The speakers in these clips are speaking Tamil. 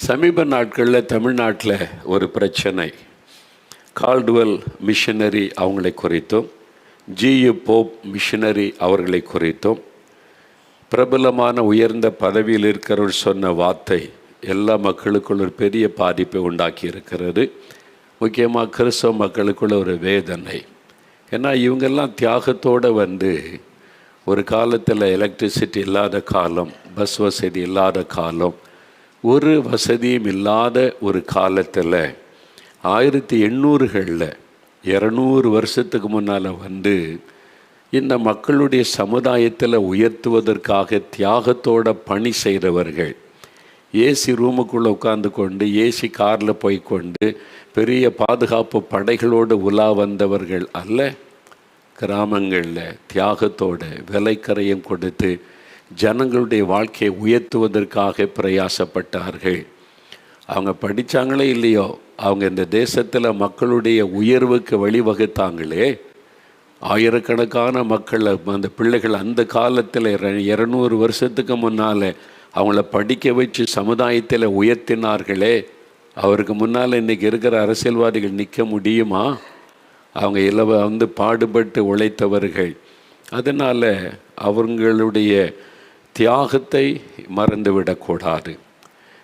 சமீப நாட்களில் தமிழ்நாட்டில் ஒரு பிரச்சனை. கால்டுவெல் மிஷனரி அவங்களை குறித்தும். ஜியு போப் மிஷனரி அவர்களை குறித்தும். பிரபலமான உயர்ந்த பதவியில் இருக்கிறவர் சொன்ன வார்த்தை எல்லா மக்களுக்குள்ள ஒரு பெரிய பாதிப்பை உண்டாக்கி இருக்கிறது. முக்கியமாக கிறிஸ்தவ மக்களுக்குள்ள ஒரு வேதனை. ஏன்னா இவங்கெல்லாம் தியாகத்தோடு வந்து ஒரு காலத்தில் எலக்ட்ரிசிட்டி இல்லாத காலம் பஸ் வசதி இல்லாத காலம் ஒரு வசதியும் இல்லாத ஒரு காலத்தில் ஆயிரத்தி எண்ணூறுகளில் இரநூறு வருஷத்துக்கு முன்னால் வந்து இந்த மக்களுடைய சமுதாயத்தில் உயர்த்துவதற்காக தியாகத்தோட பணி செய்தவர்கள் ஏசி ரூமுக்குள்ளே உட்கார்ந்து கொண்டு ஏசி காரில் போய் கொண்டு பெரிய பாதுகாப்பு படைகளோடு உலா வந்தவர்கள் அல்ல. கிராமங்களில் தியாகத்தோடு விலைக்கரையும் கொடுத்து ஜனங்களுடைய வாழ்க்கையை உயர்த்துவதற்காக பிரயாசப்பட்டார்கள். அவங்க படித்தாங்களே இல்லையோ அவங்க இந்த தேசத்தில் மக்களுடைய உயர்வுக்கு வழிவகுத்தாங்களே. ஆயிரக்கணக்கான மக்கள் அந்த பிள்ளைகள் அந்த காலத்தில் இரநூறு வருஷத்துக்கு முன்னால் அவங்கள படிக்க வச்சு சமுதாயத்தில் உயர்த்தினார்களே. அவருக்கு முன்னால் இன்றைக்கி இருக்கிற அரசியல்வாதிகள் நிற்க முடியுமா? அவங்க இலவ வந்து பாடுபட்டு உழைத்தவர்கள். அதனால் அவங்களுடைய தியாகத்தை மறந்துவிடக்கூடாது.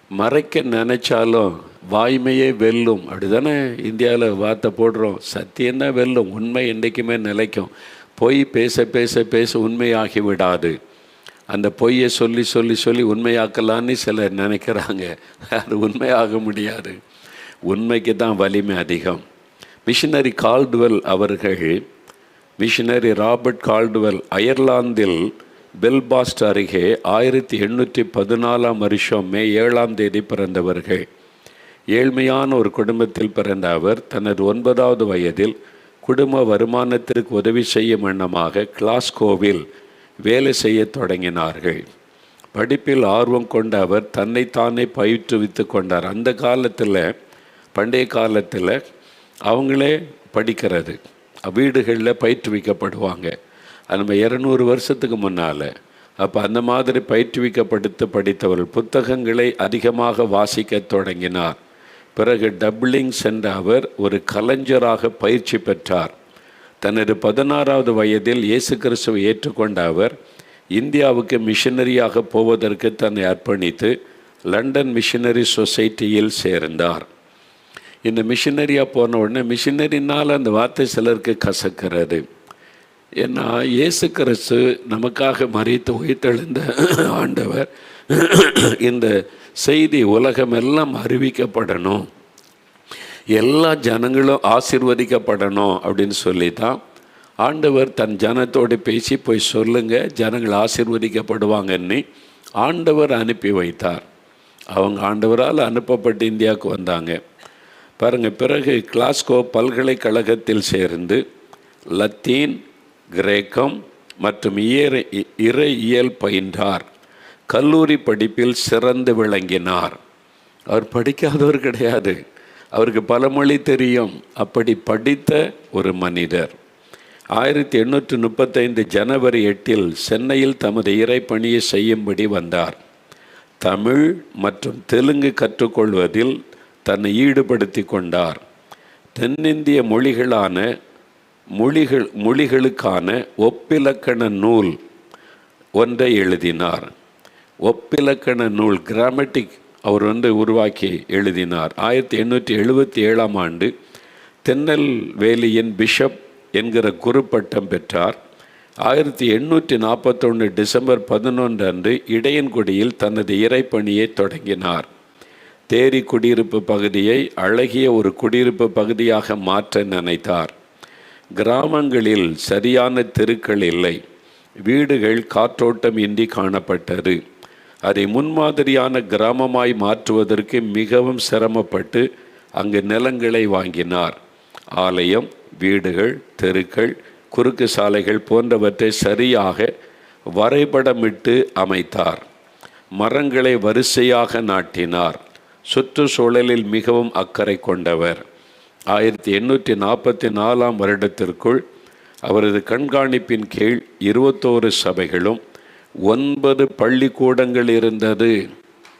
மறைக்க நினைச்சாலும் வாய்மையே வெல்லும். அப்படி தானே இந்தியாவில் வார்த்தை போடுறோம். சத்தியம்தான் வெல்லும். உண்மை என்றைக்குமே நிலைக்கும். பொய் பேச பேச பேச உண்மையாகி விடாது. அந்த பொய்யை சொல்லி சொல்லி சொல்லி உண்மையாக்கலான்னு சிலர் நினைக்கிறாங்க. அது உண்மையாக முடியாது. உண்மைக்கு தான் வலிமை அதிகம். மிஷினரி கால்டுவெல் அவர்கள் மிஷினரி ராபர்ட் கால்டுவெல் அயர்லாந்தில் பெல்பாஸ்ட் அருகே ஆயிரத்தி எண்ணூற்றி பதினாலாம் வருஷம் மே ஏழாம் தேதி பிறந்தவர்கள். ஏழ்மையான ஒரு குடும்பத்தில் பிறந்த அவர் தனது ஒன்பதாவது வயதில் குடும்ப வருமானத்திற்கு உதவி செய்யும் எண்ணமாக கிளாஸ்கோவில் வேலை செய்ய தொடங்கினார்கள். படிப்பில் ஆர்வம் கொண்ட அவர் தன்னைத்தானே பயிற்றுவித்து கொண்டார். அந்த காலத்தில் பண்டைய காலத்தில் அவங்களே படிக்கிறது. வீடுகளில் பயிற்றுவிக்கப்படுவாங்க. அது நம்ம இரநூறு வருஷத்துக்கு முன்னால். அப்போ அந்த மாதிரி பயிற்றுவிக்கப்படுத்து படித்தவர்கள் புத்தகங்களை அதிகமாக வாசிக்க தொடங்கினார். பிறகு டப்ளிங் சென்ற அவர் ஒரு கலைஞராக பயிற்சி பெற்றார். தனது பதினாறாவது வயதில் இயேசு கிறிஸ்துவை ஏற்றுக்கொண்ட அவர் இந்தியாவுக்கு மிஷனரியாக போவதற்கு தன்னை அர்ப்பணித்து லண்டன் மிஷனரி சொசைட்டியில் சேர்ந்தார். இந்த மிஷினரியாக போன உடனே மிஷினரினால் அந்த வார்த்தை சிலருக்கு கசக்கிறது. ஏன்னா இயேசு கிறிஸ்து நமக்காக மறித்து உயிர்த்தெழுந்த ஆண்டவர். இந்த செய்தி உலகமெல்லாம் அறிவிக்கப்படணும். எல்லா ஜனங்களும் ஆசிர்வதிக்கப்படணும் அப்படின்னு சொல்லி தான் ஆண்டவர் தன் ஜனத்தோடு பேசி போய் சொல்லுங்க ஜனங்கள் ஆசிர்வதிக்கப்படுவாங்கன்னு ஆண்டவர் அனுப்பி வைத்தார். அவங்க ஆண்டவரால் அனுப்பப்பட்டு இந்தியாவுக்கு வந்தாங்க. பாருங்கள் பிறகு கிளாஸ்கோ பல்கலைக்கழகத்தில் சேர்ந்து லத்தீன் கிரேக்கம் மற்றும் இயற இறை பயின்றார். கல்லூரி படிப்பில் சிறந்து விளங்கினார். அவர் படிக்காதவர் கிடையாது. அவருக்கு பல மொழி தெரியும். அப்படி படித்த ஒரு மனிதர். ஆயிரத்தி எண்ணூற்று முப்பத்தைந்து ஜனவரி எட்டில் சென்னையில் தமது இறைப்பணியை செய்யும்படி வந்தார். தமிழ் மற்றும் தெலுங்கு கற்றுக்கொள்வதில் தன்னை ஈடுபடுத்தி கொண்டார். தென்னிந்திய மொழிகளான மொழிகள் மொழிகளுக்கான ஒப்பிலக்கண நூல் ஒன்றை எழுதினார். ஒப்பிலக்கண நூல் கிராமட்டிக் அவர் வந்து உருவாக்கி எழுதினார். ஆயிரத்தி எண்ணூற்றி எழுபத்தி ஏழாம் ஆண்டு திருநெல்வேலியின் பிஷப் என்கிற குரு பட்டம் பெற்றார். ஆயிரத்தி எண்ணூற்றி நாற்பத்தொன்று டிசம்பர் பதினொன்று அன்று இடையன்குடியில் தனது இறைப்பணியை தொடங்கினார். தேரி குடியிருப்பு பகுதியை அழகிய ஒரு குடியிருப்பு பகுதியாக மாற்ற நினைத்தார். கிராமங்களில் சரியான தெருக்கள் இல்லை. வீடுகள் காற்றோட்டம் இன்றி காணப்பட்டது. அதை முன்மாதிரியான கிராமமாய் மாற்றுவதற்கு மிகவும் சிரமப்பட்டு அங்கு நிலங்களை வாங்கினார். ஆலயம் வீடுகள் தெருக்கள் குறுக்கு சாலைகள் போன்றவற்றை சரியாக வரைபடமிட்டு அமைத்தார். மரங்களை வரிசையாக நாட்டினார். சுற்றுச்சூழலில் மிகவும் அக்கறை கொண்டவர். ஆயிரத்தி எண்ணூற்றி நாற்பத்தி நாலாம் வருடத்திற்குள் அவரது கண்காணிப்பின் கீழ் இருபத்தோரு சபைகளும் ஒன்பது பள்ளிக்கூடங்கள் இருந்தது.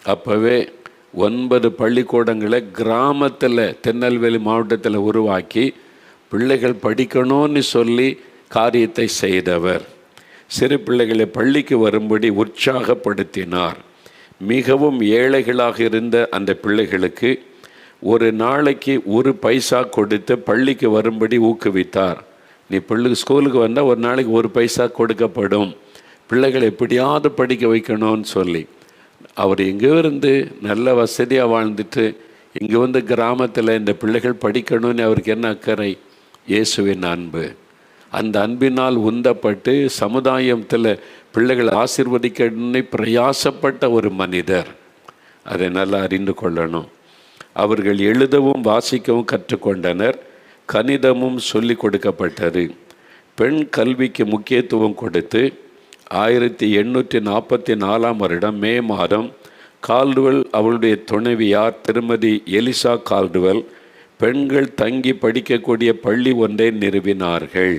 அப்போவே ஒன்பது பள்ளிக்கூடங்களை கிராமத்தில் திருநெல்வேலி மாவட்டத்தில் உருவாக்கி பிள்ளைகள் படிக்கணும்னு சொல்லி காரியத்தை செய்தவர். சிறு பிள்ளைகளை பள்ளிக்கு வரும்படி உற்சாகப்படுத்தினார். மிகவும் ஏழைகளாக இருந்த அந்த பிள்ளைகளுக்கு ஒரு நாளைக்கு ஒரு பைசா கொடுத்து பள்ளிக்கு வரும்படி ஊக்குவித்தார். நீ பிள்ளைக்கு ஸ்கூலுக்கு வந்தால் ஒரு நாளைக்கு ஒரு பைசா கொடுக்கப்படும். பிள்ளைகளை எப்படியாவது படிக்க வைக்கணும்னு சொல்லி. அவர் எங்கே இருந்து நல்ல வசதியாக வாழ்ந்துட்டு இங்கே வந்து கிராமத்தில் இந்த பிள்ளைகள் படிக்கணும்னு அவருக்கு என்ன அக்கறை? இயேசுவின் அன்பு. அந்த அன்பினால் உந்தப்பட்டு சமுதாயத்தில் பிள்ளைகளை ஆசிர்வதிக்கணும்னு பிரயாசப்பட்ட ஒரு மனிதர். அதை நல்லா அறிந்து கொள்ளணும். அவர்கள் எழுதவும் வாசிக்கவும் கற்றுக்கொண்டனர். கணிதமும் சொல்லிக் கொடுக்கப்பட்டது. பெண் கல்விக்கு முக்கியத்துவம் கொடுத்து ஆயிரத்தி எண்ணூற்றி நாற்பத்தி நாலாம் வருடம் மே மாதம் கால்டுவெல் அவளுடைய துணைவியார் திருமதி எலிசா கால்டுவெல் பெண்கள் தங்கி படிக்கக்கூடிய பள்ளி ஒன்றை நிறுவினார்கள்.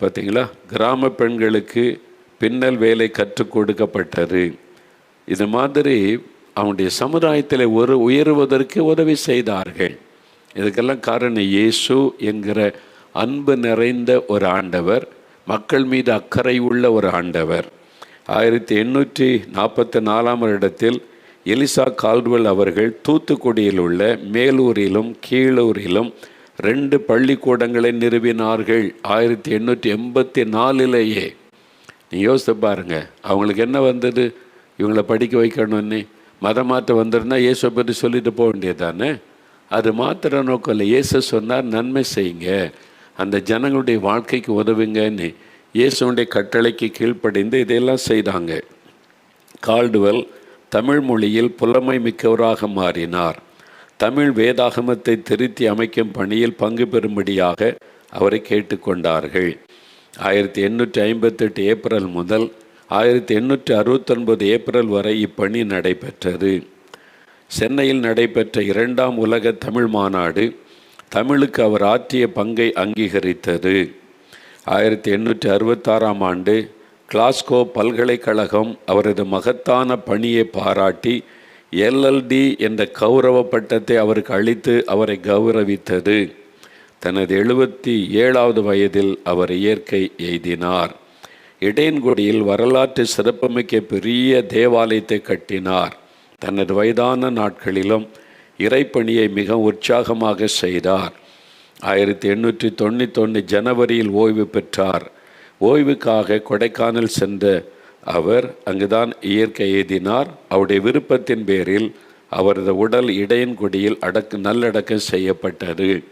பார்த்தீங்களா கிராம பெண்களுக்கு பின்னல் வேலை கற்றுக் கொடுக்கப்பட்டது. இது மாதிரி அவனுடைய சமுதாயத்தில் ஒரு உயருவதற்கு உதவி செய்தார்கள். இதுக்கெல்லாம் காரணம் இயேசு என்கிற அன்பு நிறைந்த ஒரு ஆண்டவர் மக்கள் மீது அக்கறை உள்ள ஒரு ஆண்டவர். ஆயிரத்தி எண்ணூற்றி நாற்பத்தி நாலாம் வருடத்தில் எலிசா கால்வெல் அவர்கள் தூத்துக்குடியில் உள்ள மேலூரிலும் கீழூரிலும் ரெண்டு பள்ளிக்கூடங்களை நிறுவினார்கள். ஆயிரத்தி எண்ணூற்றி எண்பத்தி நாலுலேயே. நீ யோசித்து பாருங்கள் அவங்களுக்கு என்ன வந்தது? இவங்களை படிக்க வைக்கணும்னு. மதம் மாற்ற வந்திருந்தால் இயேசுவை பற்றி சொல்லிட்டு போக வேண்டியது தானே அது மாத்திர நோக்கம் இல்லை இயேசு சொன்னார் நன்மை செய்யுங்க. அந்த ஜனங்களுடைய வாழ்க்கைக்கு உதவுங்கன்னு. இயேசுடைய கட்டளைக்கு கீழ்ப்படிந்து இதையெல்லாம் செய்தாங்க. கால்டுவெல் தமிழ் மொழியில் புலமை மிக்கவராக மாறினார். தமிழ் வேதாகமத்தை திருத்தி அமைக்கும் பணியில் பங்கு பெறும்படியாக அவரை கேட்டுக்கொண்டார்கள். ஆயிரத்தி எண்ணூற்றி ஐம்பத்தெட்டு ஏப்ரல் முதல் ஆயிரத்தி எண்ணூற்றி அறுபத்தொன்பது ஏப்ரல் வரை இப்பணி நடைபெற்றது. சென்னையில் நடைபெற்ற இரண்டாம் உலக தமிழ் மாநாடு தமிழுக்கு அவர் ஆற்றிய பங்கை அங்கீகரித்தது. ஆயிரத்தி எண்ணூற்றி அறுபத்தாறாம் ஆண்டு கிளாஸ்கோ பல்கலைக்கழகம் அவரது மகத்தான பணியை பாராட்டி எல்எல்டி என்ற கௌரவ பட்டத்தை அவருக்கு அளித்து அவரை கௌரவித்தது. தனது எழுபத்தி ஏழாவது வயதில் அவர் இயற்கை எய்தினார். இடையன்குடியில் வரலாற்று சிறப்புமிக்க பெரிய தேவாலயத்தை கட்டினார். தனது வயதான நாட்களிலும் இறைப்பணியை மிக உற்சாகமாக செய்தார். ஆயிரத்தி எண்ணூற்றி தொண்ணூத்தொன்று ஜனவரியில் ஓய்வு பெற்றார். ஓய்வுக்காக கொடைக்கானல் சென்ற அவர் அங்குதான் இயற்கை எழுதினார். அவருடைய விருப்பத்தின் பேரில் அவரது உடல் இடையன்குடியில் அடக்கு நல்லடக்கம் செய்யப்பட்டது.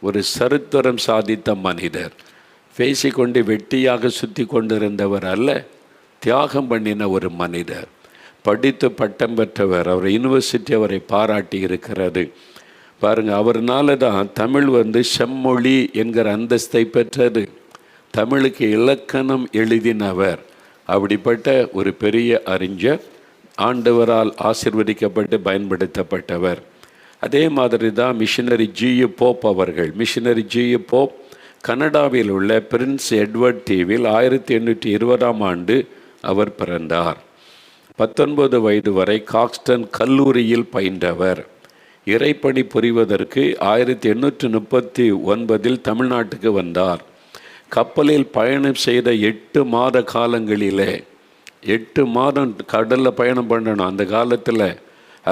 ஒரு சரித்திரம் சாதித்த மனிதர். பேசிக்கொண்டு வெட்டியாக சுற்றி கொண்டிருந்தவர் அல்ல தியாகம் பண்ணின ஒரு மனிதர். படித்து பட்டம் பெற்றவர் அவர் யூனிவர்சிட்டி அவரை பாராட்டி இருக்கிறது. பாருங்கள் அவர்னால தான் தமிழ் வந்து செம்மொழி என்கிற அந்தஸ்தை பெற்றது. தமிழுக்கு இலக்கணம் எழுதினவர். அப்படிப்பட்ட ஒரு பெரிய அறிஞர் ஆண்டவரால் ஆசிர்வதிக்கப்பட்டு பயன்படுத்தப்பட்டவர். அதே மாதிரி தான் மிஷினரி ஜியு போப் அவர்கள். மிஷினரி ஜியு போப் கனடாவில் உள்ள பிரின்ஸ் எட்வர்ட் தீவில் ஆயிரத்தி எண்ணூற்றி இருபதாம் ஆண்டு அவர் பிறந்தார். பத்தொன்பது வயது வரை காக்ஸ்டன் கல்லூரியில் பயின்றவர். இறைப்பணி புரிவதற்கு ஆயிரத்தி எண்ணூற்றி முப்பத்தி ஒன்பதில் தமிழ்நாட்டுக்கு வந்தார். கப்பலில் பயணம் செய்த எட்டு மாத காலங்களிலே எட்டு மாதம் கடலில் பயணம் பண்ணணும். அந்த காலத்தில்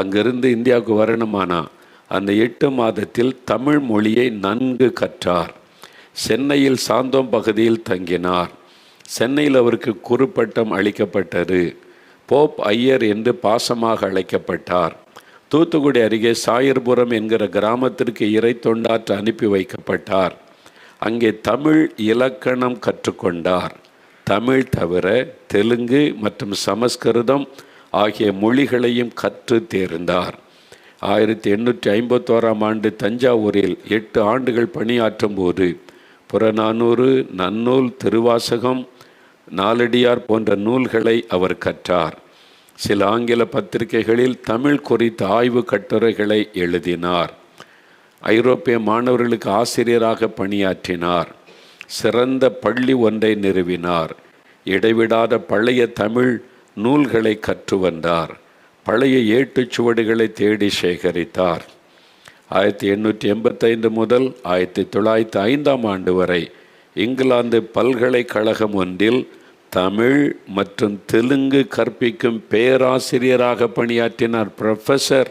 அங்கிருந்து இந்தியாவுக்கு வரணுமானா அந்த எட்டு மாதத்தில் தமிழ் மொழியை நன்கு கற்றார். சென்னையில் சாந்தோம் பகுதியில் தங்கினார். சென்னையில் அவருக்கு குறுப்பட்டம் அளிக்கப்பட்டது. போப் ஐயர் என்று பாசமாக அழைக்கப்பட்டார். தூத்துக்குடி அருகே சாயர்புரம் என்கிற கிராமத்திற்கு இறை தொண்டாற்ற அனுப்பி வைக்கப்பட்டார். அங்கே தமிழ் இலக்கணம் கற்றுக்கொண்டார். தமிழ் தவிர தெலுங்கு மற்றும் சமஸ்கிருதம் ஆகிய மொழிகளையும் கற்று தேர்ந்தார். ஆயிரத்தி எண்ணூற்றி ஐம்பத்தோராம் ஆண்டு தஞ்சாவூரில் எட்டு ஆண்டுகள் பணியாற்றும் போது புறநானூறு நன்னூல் திருவாசகம் நாலடியார் போன்ற நூல்களை அவர் கற்றார். சில ஆங்கில பத்திரிகைகளில் தமிழ் குறித்த ஆய்வு கட்டுரைகளை எழுதினார். ஐரோப்பிய மாணவர்களுக்கு ஆசிரியராக பணியாற்றினார். சிறந்த பள்ளி ஒன்றை நிறுவினார். இடைவிடாத பழைய தமிழ் நூல்களை கற்று வந்தார். பழைய ஏட்டுச் சுவடுகளை தேடி சேகரித்தார். ஆயிரத்தி எண்ணூற்றி எண்பத்தைந்து முதல் ஆயிரத்தி தொள்ளாயிரத்தி ஐந்தாம் ஆண்டு வரை இங்கிலாந்து பல்கலைக்கழகம் ஒன்றில் தமிழ் மற்றும் தெலுங்கு கற்பிக்கும் பேராசிரியராக பணியாற்றினார். ப்ரொஃபஸர்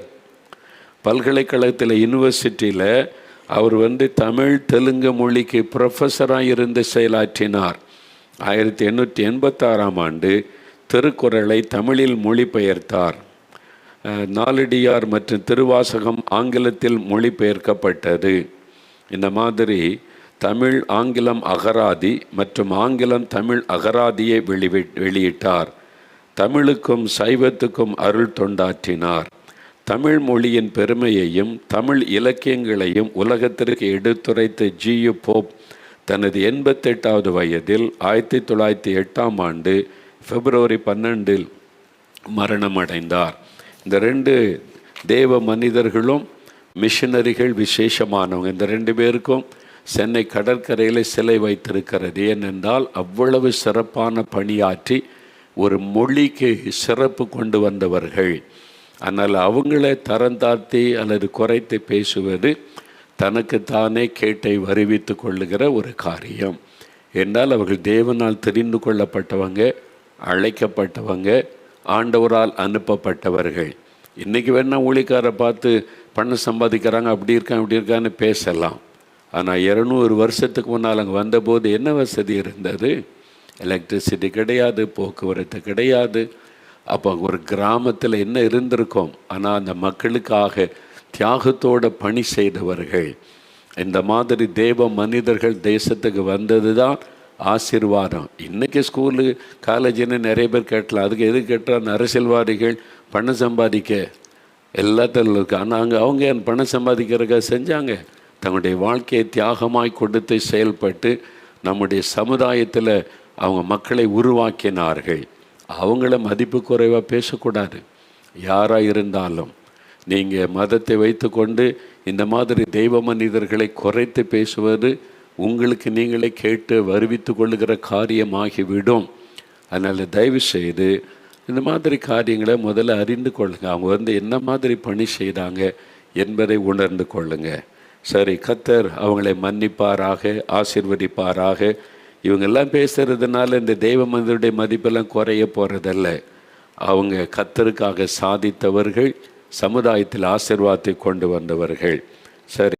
பல்கலைக்கழகத்தில் யூனிவர்சிட்டியில் அவர் வந்து தமிழ் தெலுங்கு மொழிக்கு ப்ரொஃபஸராக இருந்து செயலாற்றினார். ஆயிரத்தி எண்ணூற்றி எண்பத்தாறாம் ஆண்டு திருக்குறளை தமிழில் மொழிபெயர்த்தார். பெயர்த்தார் நாலடியார் மற்றும் திருவாசகம் ஆங்கிலத்தில் மொழிபெயர்க்கப்பட்டது. இந்த மாதிரி தமிழ் ஆங்கிலம் அகராதி மற்றும் ஆங்கிலம் தமிழ் அகராதியை வெளிவி வெளியிட்டார். தமிழுக்கும் சைவத்துக்கும் அருள் தொண்டாற்றினார். தமிழ் மொழியின் பெருமையையும் தமிழ் இலக்கியங்களையும் உலகத்திற்கு எடுத்துரைத்த ஜியு போப் தனது எண்பத்தெட்டாவது வயதில் ஆயிரத்தி தொள்ளாயிரத்தி எட்டாம் ஆண்டு பிப்ரவரி பன்னெண்டில் மரணமடைந்தார். இந்த ரெண்டு தேவ மனிதர்களும் மிஷனரிகள் விசேஷமானவங்க. இந்த ரெண்டு பேருக்கும் சென்னை கடற்கரையில் சிலை வைத்திருக்கிறது. ஏனென்றால் அவ்வளவு சிறப்பான பணியாற்றி ஒரு மொழிக்கு சிறப்பு கொண்டு வந்தவர்கள். ஆனால் அவங்கள தரந்தாழ்த்தி அல்லது குறைத்து பேசுவது தனக்குத்தானே கேட்டை வருவித்து கொள்ளுகிற ஒரு காரியம். என்றால் அவர்கள் தேவனால் தெரிந்து கொள்ளப்பட்டவங்க அழைக்கப்பட்டவங்க ஆண்டவரால் அனுப்பப்பட்டவர்கள். இன்றைக்கி வேணா ஊழிக்காரை பார்த்து பணம் சம்பாதிக்கிறாங்க அப்படி இருக்கான் இப்படி இருக்கான்னு பேசலாம். ஆனால் இரநூறு வருஷத்துக்கு முன்னால் அங்கே வந்தபோது என்ன வசதி இருந்தது? எலக்ட்ரிசிட்டி கிடையாது போக்குவரத்து கிடையாது. அப்போ ஒரு கிராமத்தில் என்ன இருந்திருக்கோம்? ஆனால் அந்த மக்களுக்காக தியாகத்தோட பணி செய்தவர்கள். இந்த மாதிரி தேவ மனிதர்கள் தேசத்துக்கு வந்தது தான் ஆசீர்வாதம். இன்றைக்கி ஸ்கூலு காலேஜுன்னு நிறைய பேர் கேட்டலாம். அதுக்கு எது கேட்டால் அரசியல்வாதிகள் பணம் சம்பாதிக்க. எல்லாத்திலும் இருக்குது ஆனால் அங்கே அவங்க பணம் சம்பாதிக்கிறதுக்காக செஞ்சாங்க? தங்களுடைய வாழ்க்கையை தியாகமாய் கொடுத்து செயல்பட்டு நம்முடைய சமுதாயத்தில் அவங்க மக்களை உருவாக்கினார்கள். அவங்கள மதிப்பு குறைவாக பேசக்கூடாது. யாராக இருந்தாலும். நீங்கள் மதத்தை வைத்துக்கொண்டு இந்த மாதிரி தெய்வ மனிதர்களை குறைத்து பேசுவது உங்களுக்கு நீங்களே கேட்டு வருவித்து கொள்ளுகிற காரியமாகிவிடும். அதனால் தயவு செய்து இந்த மாதிரி காரியங்களை முதல்ல அறிந்து கொள்ளுங்க. அவங்க வந்து என்ன மாதிரி பணி செய்தாங்க என்பதை உணர்ந்து கொள்ளுங்க. சரி கத்தர் அவங்களை மன்னிப்பாராக ஆசிர்வதிப்பாராக. இவங்கெல்லாம் பேசுறதுனால இந்த தெய்வ மனிதருடைய மதிப்பெல்லாம் குறைய போகிறதல்ல அவங்க கத்தருக்காக சாதித்தவர்கள் சமுதாயத்தில் ஆசிர்வாதத்தை கொண்டு வந்தவர்கள். சரி.